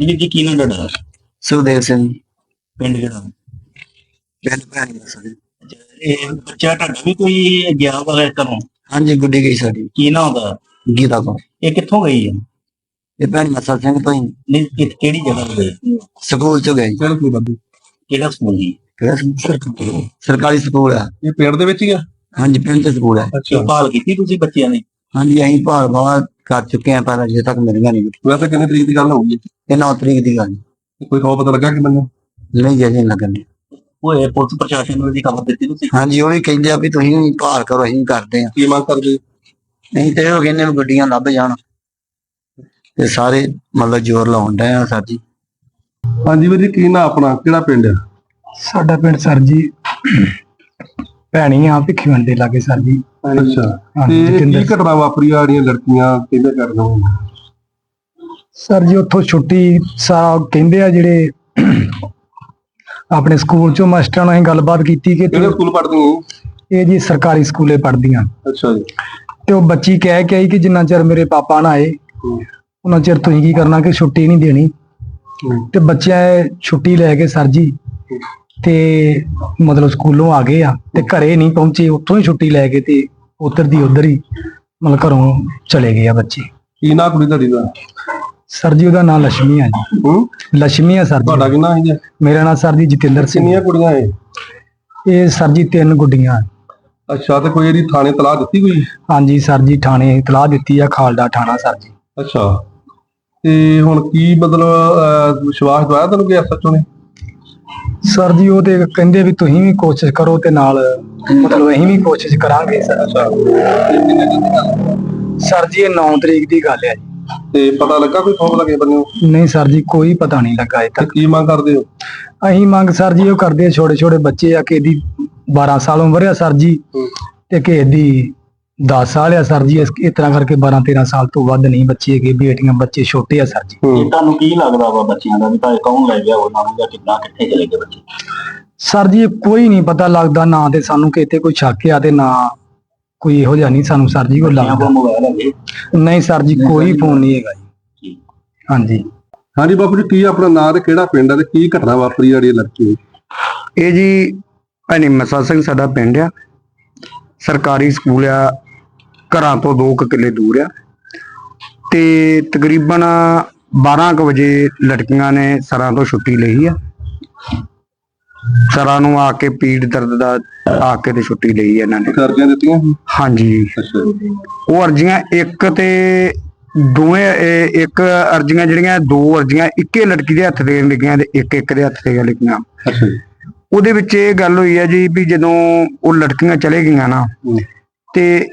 ਜੀ ਜੀ ਕੀ ਨਾਮ ਤੁਹਾਡਾ ਸੁਖਦੇਵ ਸਿੰਘ। ਪਿੰਡ ਕਿਹੜਾ? ਪਿੰਡ ਭੈਣੀ ਸਰ। ਇਹ ਬੱਚਾ ਤੁਹਾਡਾ ਵੀ ਕੋਈ ਗਿਆ ਵਾ ਘਰੋਂ? ਹਾਂਜੀ ਗੁੱਡੀ ਗਈ ਸਾਡੀ। ਕੀ ਨਾਮ ਉਹਦਾ? ਗੀਤਾ ਕੋ ਇਹ ਕਿੱਥੋਂ ਗਈ ਹੈ? ਇਹ ਭੈਣੀ ਮਸਾ ਸਿੰਘ ਤੋਂ ਹੀ। ਨਹੀਂ ਕਿ- ਕਿਹੜੀ ਜਗ੍ਹਾ ਤੋਂ ਗਈ? ਸਕੂਲ ਚ ਗਈ। ਕਿਹੜਾ ਸਕੂਲ ਜੀ? ਕਿਹੜਾ ਸਕੂਲ? ਸਰਕਾਰੀ- ਸਰਕਾਰੀ ਸਕੂਲ ਆ। ਇਹ ਪਿੰਡ ਦੇ ਵਿੱਚ ਹੀ ਆ? ਹਾਂਜੀ ਪਿੰਡ ਚ ਸਕੂਲ ਆ। ਇਹ ਭਾਲ ਕੀਤੀ ਤੁਸੀਂ ਬੱਚਿਆਂ ਦੀ ਹਾਂਜੀ ਅਸੀਂ ਭਾਲ ਬਾਵਾ ਕਰ ਚੁੱਕੇ ਆ ਪਰ ਅਜੇ ਤੱਕ ਮਿਲੀਆਂ ਨਹੀਂ। ਵੈਸੇ ਕਿੰਨੇ ਤਰੀਕ ਦੀ ਗੱਲ ਹੋਊਗੀ? ਇਹ 9 ਤਰੀਕ ਦੀ ਗੱਲ। ਕੋਈ ਖਬਰ ਪਤਾ ਲੱਗਾ ਕਿ ਮੈਨੂੰ? ਨਹੀਂ ਜੇ ਨਹੀਂ ਲੱਗਣ ਉਹ ਇਹ ਪੁਲਿਸ ਪ੍ਰਸ਼ਾਸਨ ਨੂੰ ਇਹਦੀ ਖਬਰ ਦਿੱਤੀ ਤੁਸੀਂ? ਹਾਂਜੀ ਉਹ ਵੀ ਕਹਿੰਦੇ ਆ ਵੀ ਤੁਸੀਂ ਵੀ ਭਾਲ ਕਰੋ ਅਸੀਂ ਵੀ ਕਰਦੇ ਆ। ਕੀ ਮੰਗ ਕਰਦੇ? ਨਹੀਂ ਤੇ ਉਹ ਕਹਿੰਦੇ ਵੀ ਗੱਡੀਆਂ ਲੱਭ ਜਾਣ। ਤੇ ਸਾਰੇ ਮਤਲਬ ਜ਼ੋਰ ਲਾਉਣ ਡਏ ਆ ਸਰ ਜੀ। ਹਾਂਜੀ ਵੀਰ ਜੀ ਕੀ ਨਾ ਆਪਣਾ? ਕਿਹੜਾ ਪਿੰਡ ਆ? ਸਾਡਾ ਪਿੰਡ ਸਰ ਜੀ। ਭੈਣੀ ਆ ਭਿੱਖੀਵੰਡ ਦੇ ਲਾਗੇ ਸਰ ਜੀ। ਅੱਛਾ। ਤੇ ਇਹ ਕੀ ਘਟਨਾ ਵਾਪਰੀ ਆ ਜਿਹੜੀਆਂ ਲੜਕੀਆਂ ਕਹਿੰਦੇ ਕਰਨਾ ਸਰ ਜੀ ਉੱਥੋਂ ਛੁੱਟੀ ਸਾ ਕਹਿੰਦੇ ਆ ਜਿਹੜੇ ਆਪਣੇ ਸਕੂਲ ਚੋਂ ਮਾਸਟਰਾਂ ਨਾਲ ਅਸੀਂ ਗੱਲਬਾਤ ਕੀਤੀ ਕਿ ਕਿਹੜੇ ਸਕੂਲ ਪੜ੍ਹਦੀਆਂ ਇਹ ਜੀ ਸਰਕਾਰੀ ਸਕੂਲੇ ਪੜ੍ਹਦੀਆਂ। ਅੱਛਾ ਜੀ। ਤੇ ਉਹ ਬੱਚੀ ਕਹਿ ਕੇ ਆਈ ਕਿ ਜਿੰਨਾ ਚਿਰ ਮੇਰੇ ਪਾਪਾ ਨਾ ਆਏ ਹੂੰ। ਉਹਨਾਂ ਚਿਰ ਤੁਸੀਂ ਕੀ ਕਰਨਾ ਕਿ ਛੁੱਟੀ ਨਹੀਂ ਦੇਣੀ। ਹੂੰ। ਤੇ ਬੱਚਿਆਂ ਛੁੱਟੀ ਲੈ ਕੇ ਸਰ ਜੀ ਤੇ ਮਤਲਬ ਸਕੂਲੋਂ ਆ ਗਏ ਆ ਤੇ ਘਰੇ ਨਹੀਂ ਪਹੁੰਚੇ ਉੱਥੋਂ ਹੀ ਛੁੱਟੀ ਲੈ ਕੇ ਤੇ ਉਧਰ ਦੀ ਉਧਰ ਹੀ ਮਤਲਬ ਘਰੋਂ ਚਲੇ ਗਏ ਆ ਬੱਚੇ। ਕੀ ਨਾਂ ਕੁੜੀ ਤੁਹਾਡੀ ਦਾ? ਸਰ ਜੀ ਉਹਦਾ ਨਾਂ ਲక్ష్ਮੀ ਆ ਜੀ। ਹੂੰ? ਲక్ష్ਮੀ ਆ ਸਰ ਜੀ। ਤੁਹਾਡਾ ਕੀ ਨਾਂ ਹੈ ਜੀ? ਮੇਰਾ ਨਾਂ ਸਰ ਜੀ ਜਤਿੰਦਰ ਸਿੰਘ। ਕਿੰਨੀਆਂ ਕੁੜੀਆਂ ਹੈ ਇਹ ਸਰ ਜੀ ਤਿੰਨ ਗੁੱਡੀਆਂ। ਅੱਛਾ ਤੇ ਕੋਈ ਇਹਦੀ ਥਾਣੇ ਤਲਾਹ ਦਿੱਤੀ ਕੋਈ? ਹਾਂਜੀ ਸਰ ਜੀ ਥਾਣੇ ਇਤਲਾਹ ਦਿੱਤੀ ਆ ਖਾਲਡਾ ਥਾਣਾ ਸਰ ਜੀ। ਅੱਛਾ ਤੇ ਹੁਣ ਕੀ ਮਤਲਬ ਵਿਸ਼ਵਾਸ ਦਵਾਇਆ ਤੁਹਾਨੂੰ ਕਿ ਐਸਐਚਓ ਨੇ? ਸਰ ਜੀ ਉਹ ਤੇ ਕਹਿੰਦੇ ਵੀ ਤੁਸੀਂ ਵੀ ਕੋਸ਼ਿਸ਼ ਕਰੋ ਤੇ ਨਾਲ ਮਤਲਬ ਅਸੀਂ ਵੀ ਕੋਸ਼ਿਸ਼ ਕਰਾਂਗੇ ਸਰ ਸਰ। ਜੀ ਇਹ 9 ਤਰੀਕ ਦੀ ਗੱਲ ਹੈ ਜੀ। ਤੇ ਪਤਾ ਲੱਗਾ ਕੋਈ ਖੋਬ ਲੱਗੇ ਬੰਨਿਓ? ਨਹੀਂ ਸਰ ਜੀ ਕੋਈ ਪਤਾ ਨਹੀਂ ਲੱਗਾ ਅਜੇ ਤੇ ਤੱਕ। ਕੀ ਮੰਗ ਕਰਦੇ ਹੋ? ਅਸੀਂ ਮੰਗ ਸਰ ਜੀ ਉਹ ਕਰਦੇ ਛੋਟੇ ਛੋਟੇ ਬੱਚੇ ਆ ਕਿ ਦੀ 12 ਸਾਲ ਉਮਰ ਆ ਸਰ ਜੀ। ਤੇ ਕਿ ਦੀ 10 ਸਾਲ ਆ ਸਰ ਜੀ ਇਸ ਇਸ ਤਰ੍ਹਾਂ ਕਰਕੇ 12 13 ਸਾਲ ਤੋਂ ਵੱਧ ਨਹੀਂ ਬੱਚੇ ਹੈਗੇ ਬੇਟੀਆਂ ਬੱਚੇ ਛੋਟੇ ਆ ਸਰ ਜੀ। ਇਹ ਤੁਹਾਨੂੰ ਕੀ ਲੱਗਦਾ ਵਾ ਬੱਚਿਆਂ ਦਾ ਵੀ ਤਾਂ ਕੌਣ ਲੈ ਗਿਆ ਉਹਨਾਂ ਨੂੰ ਜਾਂ ਕਿੱਦਾਂ ਕਿੱਥੇ ਚਲੇ ਗਏ ਬੱਚੇ? ਸਰ ਜੀ ਇਹ ਕੋਈ ਨਹੀਂ ਪਤਾ ਲੱਗਦਾ ਨਾ ਤੇ ਸਾਨੂੰ ਕਿਤੇ ਕੋਈ ਸ਼ੱਕ ਆ ਤੇ ਨਾ ਕੋਈ ਇਹੋ ਜਿਹਾ ਨਹੀਂ ਸਾਨੂੰ ਸਰ ਜੀ ਕੋਈ ਲੱਗਦਾ ਕੋਲ ਮੋਬਾਈਲ ਹੈਗੇ? ਨਹੀਂ ਸਰ ਜੀ ਕੋਈ ਫੋਨ ਨਹੀਂ ਹੈਗਾ ਜੀ। ਹਾਂਜੀ। ਹਾਂਜੀ ਬਾਪੂ ਜੀ ਕੀ ਆਪਣਾ ਨਾਂ ਤੇ ਕਿਹੜਾ ਪਿੰਡ ਹੈ ਤੇ ਕੀ ਘਟਨਾ ਵਾਪਰੀ ਆ ਜਿਹੜੀ ਲੜਕੀ ਦੀ ਇਹ ਜੀ ਭੈਣੀ ਮਸਾ ਸਿੰਘ ਸਾਡਾ ਪਿੰਡ ਆ। ਸਰਕਾਰੀ ਸਕੂਲ ਆ ਘਰਾਂ ਤੋਂ 2 ਕਿੱਲੇ ਦੂਰ ਆ। ਤੇ ਤਕਰੀਬਨ 12 ਕੁ ਵਜੇ ਲੜਕੀਆਂ ਨੇ ਸਰਾਂ ਤੋਂ ਛੁੱਟੀ ਲਈ ਆ। ਸਰਾਂ ਨੂੰ ਆ ਕੇ ਪੀੜ ਦਰਦ ਦਾ ਆ ਕੇ ਤੇ ਛੁੱਟੀ ਲਈ ਆ ਇਹਨਾਂ ਨੇ। ਕਰਜ਼ੀਆਂ ਦਿੱਤੀਆਂ ਹਾਂਜੀ। ਅੱਛਾ। ਉਹ ਅਰਜ਼ੀਆਂ ਇੱਕ ਤੇ ਦੋਵੇਂ ਇਹ ਇੱਕ ਅਰਜ਼ੀਆਂ ਜਿਹੜੀਆਂ ਦੋ ਅਰਜ਼ੀਆਂ ਇੱਕੇ ਲੜਕੀ ਦੇ ਹੱਥ ਤੇ ਲਿਖੀਆਂ ਤੇ ਇੱਕ ਇੱਕ ਦੇ ਹੱਥ ਤੇ ਲਿਖੀਆਂ ਅੱਛਾ। ਉਹਦੇ ਵਿੱਚ ਇਹ ਗੱਲ ਹੋਈ ਹੈ ਜੀ ਵੀ ਜਦੋਂ ਉਹ ਲੜਕੀਆਂ ਚਲੇ ਗਈਆਂ ਨਾ। ਤੇ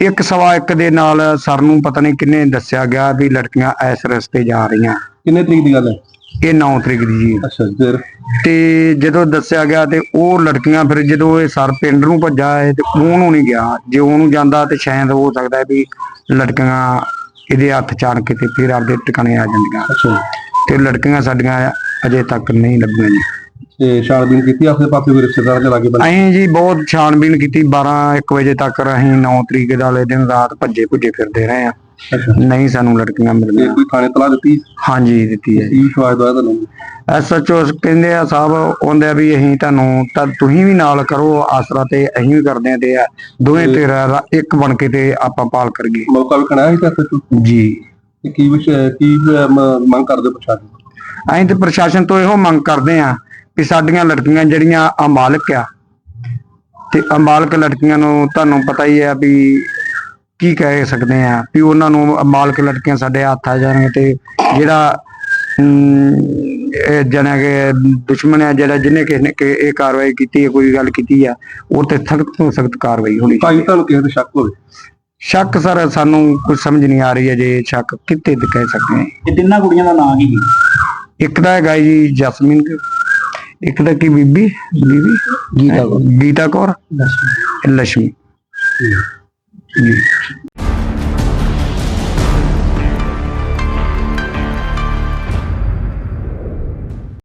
ਇੱਕ ਸਵਾ ਇੱਕ ਦੇ ਨਾਲ ਸਰ ਨੂੰ ਪਤਾ ਨਹੀਂ ਕਿੰਨੇ ਦੱਸਿਆ ਗਿਆ ਵੀ ਲੜਕੀਆਂ ਇਸ ਰਸਤੇ ਜਾ ਰਹੀਆਂ। ਕਿੰਨੇ ਤਰੀਕ ਦੀ ਗੱਲ ਹੈ? ਇਹ 9 ਤਰੀਕ ਦੀ ਜੀ। ਅੱਛਾ ਫਿਰ? ਤੇ ਜਦੋਂ ਦੱਸਿਆ ਗਿਆ ਤੇ ਉਹ ਲੜਕੀਆਂ ਫਿਰ ਜਦੋਂ ਇਹ ਸਰ ਪਿੰਡ ਨੂੰ ਭੱਜਾ ਹੈ ਤੇ ਉਹਨੂੰ ਨਹੀਂ ਗਿਆ। ਜੇ ਉਹਨੂੰ ਜਾਂਦਾ ਤੇ ਸ਼ਾਇਦ ਹੋ ਸਕਦਾ ਹੈ ਵੀ ਲੜਕੀਆਂ ਇਹਦੇ ਹੱਥ ਚਾਣ ਕੇ ਤੇ ਫਿਰ ਆਪਦੇ ਟਿਕਾਣੇ ਆ ਜਾਂਦੀਆਂ। ਅੱਛਾ। ਤੇ ਲੜਕੀਆਂ ਸਾਡੀਆਂ ਅਜੇ ਤੱਕ ਨਹੀਂ ਲੱਭੀਆਂ ਜੀ। ਤੇ ਛਾਣਬੀਨ ਕੀਤੀ ਆਪਦੇ ਪਾਸੇ ਕੋਈ ਰਿਸ਼ਤੇਦਾਰ ਦੇ ਲਾਗੇ ਬੰਦੇ? ਅਸੀਂ ਜੀ ਬਹੁਤ ਛਾਣਬੀਨ ਕੀਤੀ 12 1 ਵਜੇ ਤੱਕ ਅਸੀਂ 9 ਤਰੀਕ ਦੇ ਵਾਲੇ ਦਿਨ ਰਾਤ ਭੱਜੇ ਭੁੱਜੇ ਫਿਰਦੇ ਰਹੇ ਆ। ਨਹੀਂ ਸਾਨੂੰ ਲੜਕੀਆਂ ਤੇ ਮਿਲੀਆਂ ਕੋਈ ਥਾਣੇ ਤਲਾਹ ਦਿੱਤੀ? ਹਾਂਜੀ ਦਿੱਤੀ ਹੈ ਕੀ ਵਿਸ਼ਵਾਸ ਦਵਾਇਆ ਤੁਹਾਨੂੰ? ਐਸਐਚਓ ਕਹਿੰਦੇ ਆ ਸਾਹਿਬ ਆ ਵੀ ਅਸੀਂ ਤੁਹਾਨੂੰ ਤਾਂ ਤੁਸੀਂ ਵੀ ਨਾਲ ਕਰੋ ਆਸਰਾ ਤੇ ਅਸੀਂ ਵੀ ਕਰਦੇ ਆ ਤੇ ਆ ਦੋਵੇਂ ਤੇਰਾ ਰਾ- ਇੱਕ ਬਣ ਕੇ ਤੇ ਆਪਾਂ ਪਾਲ ਕਰੀਏ। ਮੌਕਾ ਵੀ ਖਣਾ ਹੈ ਤਾਂ ਫਿਰ ਜੀ। ਕੀ ਵਿਸ਼ ਕੀ ਮੰਗ ਕਰਦੇ ਤੋਂ? ਅਸੀਂ ਤੇ ਪ੍ਰਸ਼ਾਸਨ ਤੋਂ ਇਹੋ ਮੰਗ ਕਰਦੇ ਆ ਕਿ ਸਾਡੀਆਂ ਲੜਕੀਆਂ ਜਿਹੜੀਆਂ ਅਮਾਲਕ ਆ। ਤੇ ਅਮਾਲਕ ਲੜਕੀਆਂ ਨੂੰ ਤੁਹਾਨੂੰ ਪਤਾ ਹੀ ਆ ਵੀ ਕੀ ਕਹਿ ਸਕਦੇ ਆ ਵੀ ਉਹਨਾਂ ਨੂੰ ਅਮਾਲਕ ਲੜਕੀਆਂ ਸਾਡੇ ਹੱਥ ਆ ਜਾਣਗੇ ਤੇ ਜਿਹੜਾ ਜਣਾ ਕਿ ਦੁਸ਼ਮਣ ਆ ਜਿਹੜਾ ਜਿਹਨੇ ਕਿਸੇ ਨੇ ਇਹ ਕਾਰਵਾਈ ਕੀਤੀ ਹੈ ਕੋਈ ਗੱਲ ਕੀਤੀ ਆ ਉਹ ਤੇ ਸਖਤ ਤੋਂ ਸਖਤ ਕਾਰਵਾਈ ਹੋਣੀ ਭਾਈ ਤੁਹਾਨੂੰ ਕਿਸੇ ਤੇ ਸ਼ੱਕ ਹੋਵੇ? ਸ਼ੱਕ ਸਰ ਸਾਨੂੰ ਕੁਝ ਸਮਝ ਨਹੀਂ ਆ ਰਹੀ ਹੈ ਜੇ ਸ਼ੱਕ ਕਿਤੇ ਤੇ ਕਹਿ ਸਕਦੇ ਹਾਂ ਇਹ ਤਿੰਨਾਂ ਕੁੜੀਆਂ ਦਾ ਨਾਂ ਕੀ ਸੀ? ਇੱਕ ਦਾ ਹੈਗਾ ਜੀ ਜਸਮੀਨ ਇੱਕ ਦਾ ਕੀ ਬੀਬੀ? ਬੀਬੀ? ਗੀਤਾ ਕੌਰ। ਗੀਤਾ ਕੌਰ? ਲక్ష్ਮੀ ਜੀ।